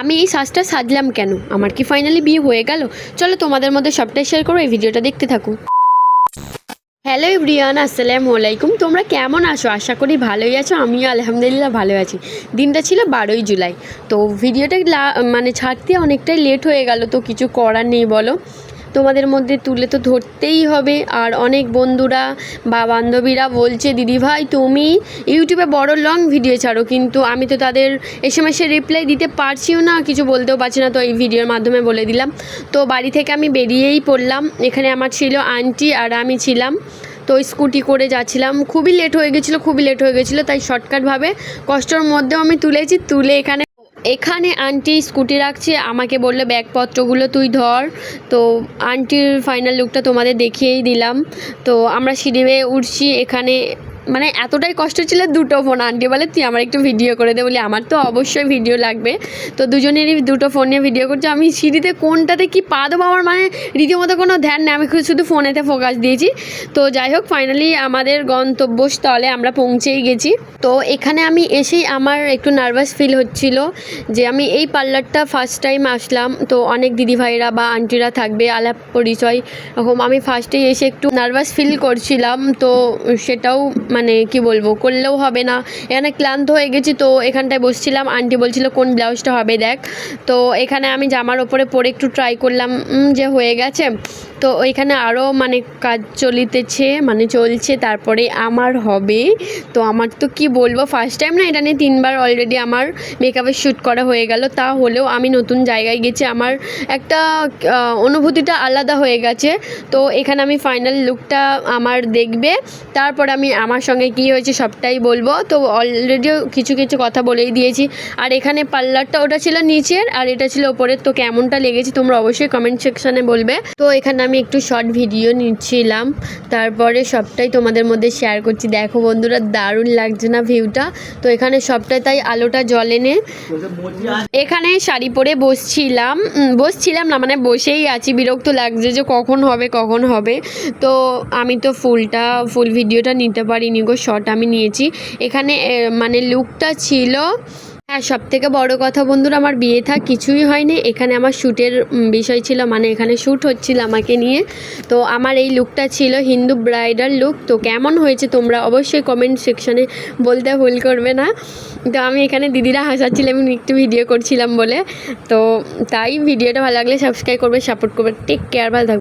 আমি এই সাজটা সাজলাম কেন? আমার কি ফাইনালি বিয়ে হয়ে গেল? চলো তোমাদের মধ্যে সবটাই শেয়ার করো, এই ভিডিওটা দেখতে থাকো। হ্যালো ইব্রিয়ান আসসালামু আলাইকুম। তোমরা কেমন আছো? আশা করি ভালোই আছো, আমিও আলহামদুলিল্লাহ ভালো আছি। দিনটা ছিল বারোই জুলাই। তো ভিডিওটা মানে ছাড়তে অনেকটাই লেট হয়ে গেল, তো কিছু করার নেই বলো। তোমাদের মধ্যে তুলে তো ধরতেই হবে। আর অনেক বন্ধুরা বা বান্ধবীরা বলছে, দিদি ভাই, তুমি ইউটিউবে বড় লং ভিডিও ছাড়ো, কিন্তু আমি তো তাদের এস এম এসের রিপ্লাই দিতে পারছিও না, কিছু বলতেও পারছি না। তো এই ভিডিওর মাধ্যমে বলে দিলাম। তো বাড়ি থেকে আমি বেরিয়েই পড়লাম। এখানে আমার ছিল আন্টি আর আমি ছিলাম। তো স্কুটি করে যাচ্ছিলাম। খুবই লেট হয়ে গেছিল, খুবই লেট হয়ে গেছিল, তাই শর্টকাটভাবে কষ্টর মধ্যেও আমি তুলেছি। তুলে এখানে এখানে আন্টি স্কুটি রাখছে, আমাকে বলল, ব্যাগপত্রগুলো তুই ধর। তো আন্টির ফাইনাল লুকটা তোমাদের দেখিয়েই দিলাম। তো আমরা সিঁড়ি বেয়ে উঠছি, এখানে মানে এতটাই কষ্ট ছিল দুটো ফোন আন্টি বলে, তুই আমার একটু ভিডিও করে দে। বলি, আমার তো অবশ্যই ভিডিও লাগবে। তো দুজনেরই দুটো ফোন নিয়ে ভিডিও করছি। আমি সিঁড়িতে কোনটাতে কি পা দেবো আমার মানে রীতিমতো কোনো ধ্যান নেই। আমি শুধু ফোনেতে ফোকাস দিয়েছি। তো যাই হোক ফাইনালি আমাদের গন্তব্যস্থলে আমরা পৌঁছেই গেছি। তো এখানে আমি এসেই আমার একটু নার্ভাস ফিল হচ্ছিল যে আমি এই পার্লারটা ফার্স্ট টাইম আসলাম। তো অনেক দিদিভাইরা বা আন্টিরা থাকবে, আলাপ পরিচয় এরকম আমি ফার্স্টেই এসে একটু নার্ভাস ফিল করছিলাম। তো সেটাও মানে কি বলব, করলেও হবে না। এখানে ক্লান্ত হয়ে গেছি তো এখানটায় বসছিলাম। আন্টি বলছিল, কোন ব্লাউজটা হবে দেখ। তো এখানে আমি জামার ওপরে পরে একটু ট্রাই করলাম। যে হয়ে গেছে। তো ওইখানে আরও মানে কাজ চলিতেছে মানে চলছে, তারপরে আমার হবে। তো আমার তো কি বলব ফার্স্ট টাইম না, এটা নিয়ে তিনবার অলরেডি আমার মেকআপের শ্যুট করা হয়ে গেল। তা হলেও আমি নতুন জায়গায় গেছি, আমার একটা অনুভূতিটা আলাদা হয়ে গেছে। তো এখানে আমি ফাইনাল লুকটা আমার দেখবে, তারপর আমি আমার সঙ্গে কী হয়েছে সবটাই বলব। তো অলরেডিও কিছু কিছু কথা বলেই দিয়েছি। আর এখানে পার্লারটা ওটা ছিল নিচের, আর এটা ছিল ওপরের। তো কেমনটা লেগেছে তোমরা অবশ্যই কমেন্ট সেকশানে বলবে। তো এখানে আমি একটু শর্ট ভিডিও নিচ্ছিলাম। তারপরে সবটাই তোমাদের মধ্যে শেয়ার করছি। দেখো বন্ধুরা, দারুণ লাগছে না ভিউটা তো এখানে সবটাই তাই আলোটা জ্বলেনে এখানে শাড়ি পরে বসছিলাম। বসছিলাম না মানে বসেই আছি। বিরক্ত লাগছে যে কখন হবে কখন হবে। তো আমি তো ফুলটা, ফুল ভিডিওটা নিতে পারিনি গো শর্ট আমি নিয়েছি। এখানে মানে লুকটা ছিল হ্যাঁ সব থেকে বড় কথা বন্ধুরা, আমার বিয়ে থাক, কিছুই হয়নি। এখানে আমার শ্যুটের বিষয় ছিল মানে এখানে শ্যুট হচ্ছিল আমাকে নিয়ে। তো আমার এই লুকটা ছিল হিন্দু ব্রাইডাল লুক তো কেমন হয়েছে তোমরা অবশ্যই কমেন্ট সেকশনে বলতে ভুল করবে না। তো আমি এখানে দিদিরা হাসাচ্ছিলাম আমি একটু ভিডিও করছিলাম বলে। তো তাই ভিডিওটা ভালো লাগলে সাবস্ক্রাইব করবে সাপোর্ট করবে। টেক কেয়ার ভালো থাকবে